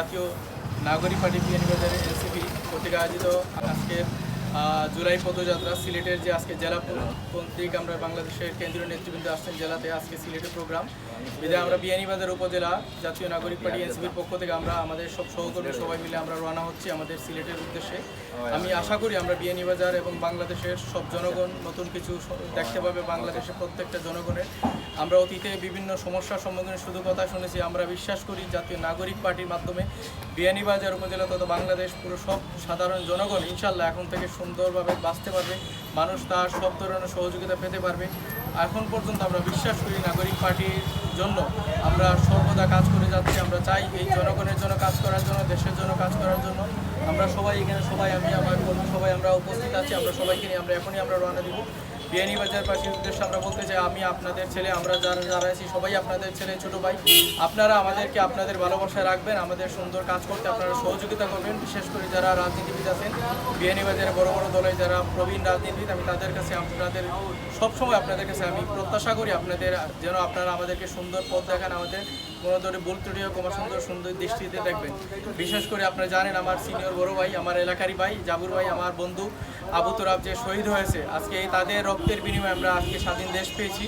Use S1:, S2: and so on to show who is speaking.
S1: জাতীয় নাগরিক party BNP NCP কর্তৃক আয়োজিত আজকের জুলাই পদযাত্রা, সিলেটের যে আজকে জেলা কর্তৃক আমরা বাংলাদেশের কেন্দ্রীয় নেতৃবৃন্দ আসছেন জেলাতে আজকে সিলেটের প্রোগ্রাম। বিধায় আমরা বিয়ানীবাজার উপজেলা জাতীয় নাগরিক পার্টি এনসিপির পক্ষ থেকে আমরা আমাদের সব সহকর্মী সবাই মিলে আমরা রওনা হচ্ছি আমাদের সিলেটের উদ্দেশ্যে। আমি আশা করি আমরা বিয়ানীবাজার এবং বাংলাদেশের সব জনগণ নতুন কিছু দেখতে পাবে বাংলাদেশের প্রত্যেকটা জনগণের। আমরা অতীতে বিভিন্ন সমস্যার সম্মুখীন, শুধু কথা শুনেছি, আমরা বিশ্বাস করি জাতীয় নাগরিক পার্টির মাধ্যমে বিয়ানীবাজার উপজেলা তথা বাংলাদেশ পুরো সব সাধারণ জনগণ, ইনশাল্লাহ, এখন থেকে সুন্দরভাবে বাঁচতে পারবে, মানুষ তার সব ধরনের সহযোগিতা পেতে পারবে। এখন পর্যন্ত আমরা বিশ্বাস করি নাগরিক পার্টির জন্য আমরা সর্বদা কাজ করে যাচ্ছি, আমরা চাই এই জনগণের জন্য কাজ করার জন্য, দেশের জন্য কাজ করার জন্য। আমরা সবাই এখানে সবাই, আমি, আমার বন্ধু সবাই আমরা উপস্থিত আছি, আমরা সবাইকে নিয়ে আমরা এখনই আমরা রওনা দিব। বিয়ানীবাজার পাশের উদ্দেশ্যে আমরা বলতে চাই, আমি আপনাদের ছেলে, আমরা যারা যারা আছি, সবাই আপনাদের ছেলে, ছোট ভাই, আপনারা আমাদেরকে আপনাদের ভালোবাসায় রাখবেন, আমাদের সুন্দর কাজ করতে আপনারা সহযোগিতা করবেন। বিশেষ করে যারা রাজনীতিবিদ আছেন বিয়ানীবাজারে বড় বড় দলের যারা প্রবীণ রাজনীতিবিদ, আমি তাদের কাছে আপনাদের, সবসময় আপনাদের কাছে আমি প্রত্যাশা করি আপনাদের যেন আপনারা আমাদেরকে সুন্দর পথ দেখান, আমাদের কোনো ধরনের ত্রুটি হোক সুন্দর সুন্দর দৃষ্টিতে দেখবেন। বিশেষ করে আপনারা জানেন, আমার সিনিয়র বড় ভাই, আমার এলাকারই ভাই, জাবুর ভাই, আমার বন্ধু আবু তোরাব যে শহীদ হয়েছে। আজকে তাদের রক্তের বিনিময়ে আমরা আজকে স্বাধীন দেশ পেয়েছি।